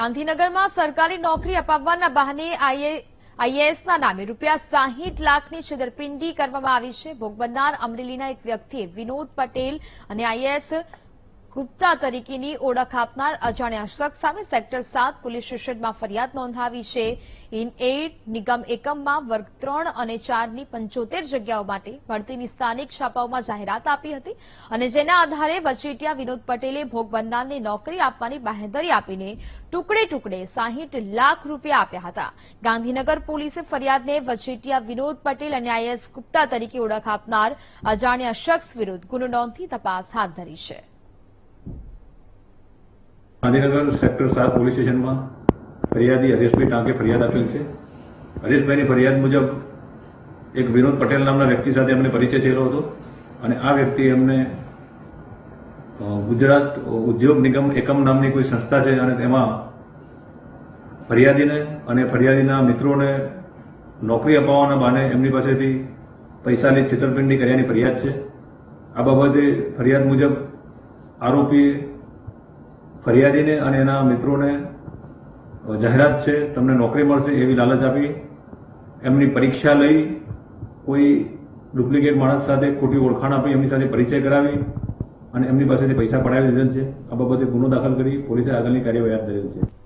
ગાંધીનગરમાં સરકારી નોકરી અપાવવાના બહાને આઈએએસના નામે રૂપિયા સાહીઠ લાખની છેતરપિંડી કરવામાં આવી છે. ભોગ બનનાર અમરેલીના એક વ્યક્તિએ વિનોદ પટેલ અને આઈએએસ ગુપ્તા તરીકેની ઓળખ આપનાર અજાણ્યા શખ્સ સામે સેક્ટર સાત પોલીસ સ્ટેશનમાં ફરિયાદ નોંધાવી છે. ઇન એઇડ નિગમ એકમમાં વર્ગ ત્રણ અને ચારની પંચોતેર જગ્યાઓ માટે ભરતીની સ્થાનિક છાપાઓમાં જાહેરાત આપી હતી અને જેના આધારે વચેટિયા વિનોદ પટેલે ભોગ બનનારને નોકરી આપવાની બાહેંધરી આપીને ટુકડે ટુકડે સાહીઠ લાખ રૂપિયા આપ્યા હતા. ગાંધીનગર પોલીસે ફરિયાદને વચેટિયા વિનોદ પટેલ અને આઈએસ ગુપ્તા તરીકે ઓળખ આપનાર અજાણ્યા શખ્સ વિરુદ્ધ ગુનો નોંધી તપાસ હાથ ધરી છે. ગાંધીનગર સેક્ટર સાત પોલીસ સ્ટેશનમાં ફરિયાદી હરેશભાઈ ટાંકે ફરિયાદ આપેલ છે. હરેશભાઈની ફરિયાદ મુજબ એક વિનોદ પટેલ નામના વ્યક્તિ સાથે એમને પરિચય થયેલો હતો અને આ વ્યક્તિ એમને ગુજરાત ઉદ્યોગ નિગમ એકમ નામની કોઈ સંસ્થા છે અને તેમાં ફરિયાદીને અને ફરિયાદીના મિત્રોને નોકરી અપાવવાના બહાને એમની પાસેથી પૈસાની છેતરપિંડી કર્યાની ફરિયાદ છે. આ બાબતે ફરિયાદ મુજબ આરોપી ફરિયાદીને અને એના મિત્રોને જાહેરાત છે, તમને નોકરી મળશે એવી લાલચ આપી. એમની પરીક્ષા લઈ કોઈ ડુપ્લિકેટ માણસ સાથે ખોટી ઓળખાણ આપી, એમની સાથે પરિચય કરાવી અને એમની પાસેથી પૈસા પડાવી દીધેલ છે. આ બાબતે ગુનો દાખલ કરી પોલીસે આગળની કાર્યવાહી હાથ ધરેલ છે.